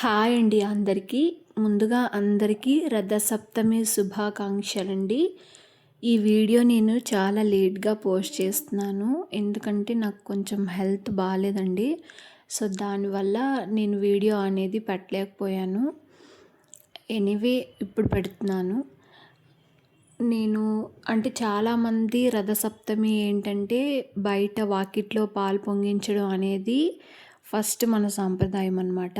Hi అండి అందరికీ. ముందుగా అందరికీ రథసప్తమి శుభాకాంక్షలండి. ఈ వీడియో నేను చాలా లేట్గా పోస్ట్ చేస్తున్నాను. ఎందుకంటే నాకు కొంచెం హెల్త్ బాగాలేదండి సో దానివల్ల నేను వీడియో అనేది పెట్టలేకపోయాను. ఎనీవే ఇప్పుడు పెడుతున్నాను. నేను అంటే చాలామంది రథసప్తమి ఏంటంటే బయట వాకిట్లో పాలు పొంగించడం అనేది ఫస్ట్ మన సాంప్రదాయం అనమాట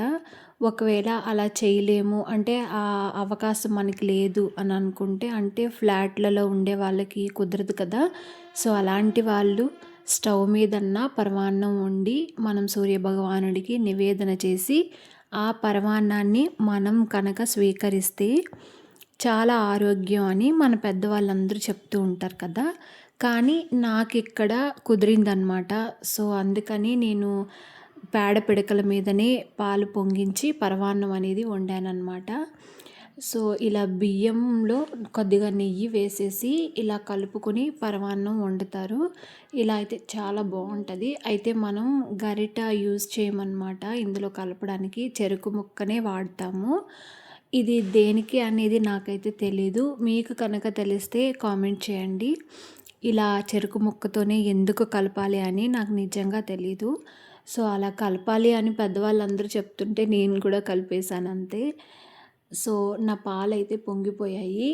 ఒకవేళ అలా చేయలేము అంటే ఆ అవకాశం మనకి లేదు అని అనుకుంటే అంటే ఫ్లాట్లలో ఉండే వాళ్ళకి కుదరదు కదా. సో అలాంటి వాళ్ళు స్టవ్ మీదన్నా పరమాన్నం వండి మనం సూర్యభగవానుడికి నివేదన చేసి ఆ పరమాన్నాన్ని మనం కనుక స్వీకరిస్తే చాలా ఆరోగ్యం అని మన పెద్దవాళ్ళందరూ చెప్తూ ఉంటారు కదా. కానీ నాకు ఇక్కడ కుదిరిందనమాట సో అందుకని నేను పేడ పిడకల మీదనే పాలు పొంగించి పరవాన్నం అనేది వండానమాట సో ఇలా బియ్యంలో కొద్దిగా నెయ్యి వేసేసి ఇలా కలుపుకొని పరమాన్నం వండుతారు. ఇలా అయితే చాలా బాగుంటుంది. అయితే మనం గరిట యూజ్ చేయమన్నమాట. ఇందులో కలపడానికి చెరుకు ముక్కనే వాడతాము. ఇది దేనికి అనేది నాకైతే తెలీదు. మీకు కనుక తెలిస్తే కామెంట్ చేయండి. ఇలా చెరుకు ముక్కతోనే ఎందుకు కలపాలి అని నాకు నిజంగా తెలీదు. సో అలా కలపాలి అని పెద్దవాళ్ళందరూ చెప్తుంటే నేను కూడా కలిపేశాను అంతే. సో నా పాలు అయితే పొంగిపోయాయి.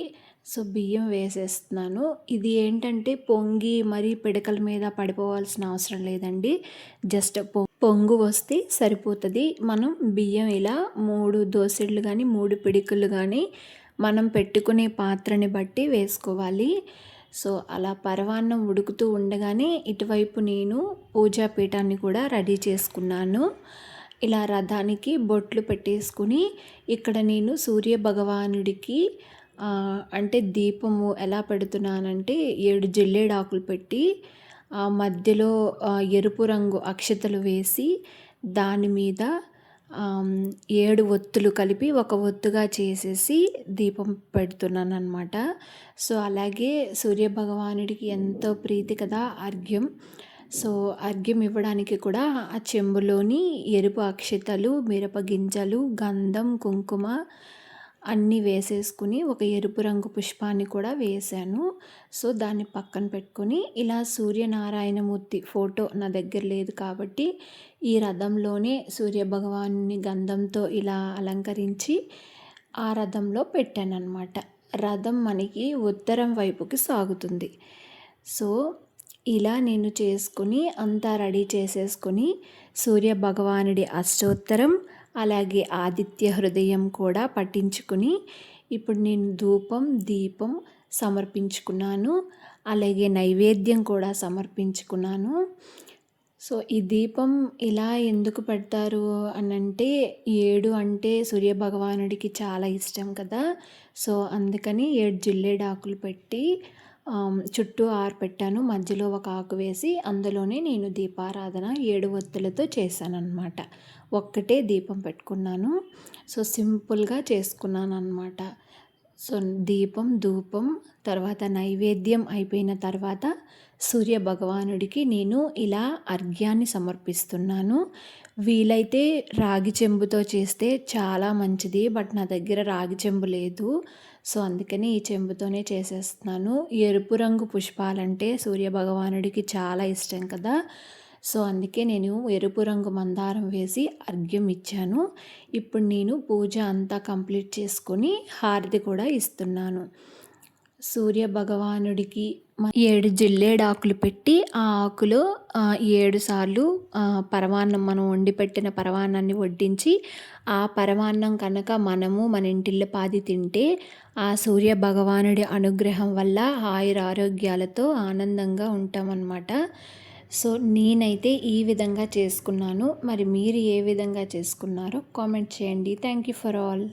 సో బియ్యం వేసేస్తున్నాను. ఇది ఏంటంటే పొంగి మరీ పిడకల మీద పడిపోవాల్సిన అవసరం లేదండి. జస్ట్ పొంగు వస్తే సరిపోతుంది. మనం బియ్యం ఇలా మూడు దోసెళ్ళు కానీ మూడు పిడికలు కానీ మనం పెట్టుకునే పాత్రని బట్టి వేసుకోవాలి. సో అలా పరవాన్నం ఉడుకుతూ ఉండగానే ఇటువైపు నేను పూజా పీఠాన్ని కూడా రెడీ చేసుకున్నాను. ఇలా రథానికి బొట్లు పెట్టేసుకుని ఇక్కడ నేను సూర్య భగవానుడికి అంటే దీపము ఎలా పెడుతున్నానంటే ఏడు జిల్లేడాకులు పెట్టి మధ్యలో ఎరుపు రంగు అక్షతలు వేసి దాని మీద ఏడు ఒత్తులు కలిపి ఒక ఒత్తుగా చేసేసి దీపం పెడుతున్నాను అనమాట సో అలాగే సూర్యభగవానుడికి ఎంతో ప్రీతి కదా అర్ఘ్యం. సో అర్ఘ్యం ఇవ్వడానికి కూడా ఆ చెంబులోని ఎరుపు అక్షతలు మిరప గింజలు గంధం కుంకుమ అన్నీ వేసేసుకుని ఒక ఎరుపు రంగు పుష్పాన్ని కూడా వేశాను సో దాన్ని పక్కన పెట్టుకొని ఇలా సూర్యనారాయణమూర్తి ఫోటో నా దగ్గర లేదు కాబట్టి ఈ రథంలోనే సూర్యభగవాన్ని గంధంతో ఇలా అలంకరించి ఆ రథంలో పెట్టాను అనమాట రథం మనకి ఉత్తరం వైపుకి సాగుతుంది. సో ఇలా నేను చేసుకుని అంతా రెడీ చేసేసుకొని సూర్య భగవానుడి అష్టోత్తరం అలాగే ఆదిత్య హృదయం కూడా పట్టించుకుని ఇప్పుడు నేను ధూపం దీపం సమర్పించుకున్నాను. అలాగే నైవేద్యం కూడా సమర్పించుకున్నాను. సో ఈ దీపం ఇలా ఎందుకు పెడతారు అని అంటే ఏడు అంటే సూర్యభగవానుడికి చాలా ఇష్టం కదా. సో అందుకని ఏడు జిల్లేడాకులు పెట్టి చుట్టూ ఆరు పెట్టాను మధ్యలో ఒక ఆకు వేసి అందులోనే నేను దీపారాధన ఏడు ఒత్తులతో చేశానన్నమాట. ఒక్కటే దీపం పెట్టుకున్నాను. సో సింపుల్గా చేసుకున్నాను అనమాట సో దీపం ధూపం తర్వాత నైవేద్యం అయిపోయిన తర్వాత సూర్య భగవానుడికి నేను ఇలా అర్ఘ్యాన్ని సమర్పిస్తున్నాను. వీలైతే రాగి చెంబుతో చేస్తే చాలా మంచిది బట్ నా దగ్గర రాగి చెంబు లేదు. సో అందుకని ఈ చెంబుతోనే చేసేస్తున్నాను. ఎరుపు రంగు పుష్పాలంటే సూర్య భగవానుడికి చాలా ఇష్టం కదా. సో అందుకే నేను ఎరుపు రంగు మందారం వేసి అర్ఘ్యం ఇచ్చాను. ఇప్పుడు నేను పూజ అంతా కంప్లీట్ చేసుకొని హారతి కూడా ఇస్తున్నాను. సూర్య భగవానుడికి ఏడు జిల్లేడాకులు పెట్టి ఆ ఆకులో ఏడు సార్లు పరమాన్నం మనం వండి పెట్టిన పరమాన్నాన్ని వడ్డించి ఆ పరమాన్నం కనుక మనము మన ఇంటిల్లో పాది తింటే ఆ సూర్య భగవానుడి అనుగ్రహం వల్ల ఆయుర ఆరోగ్యాలతో ఆనందంగా ఉంటామన్నమాట. సో నేనైతే ఈ విధంగా చేసుకున్నాను. మరి మీరు ఏ విధంగా చేసుకున్నారో కామెంట్ చేయండి. Thank you for all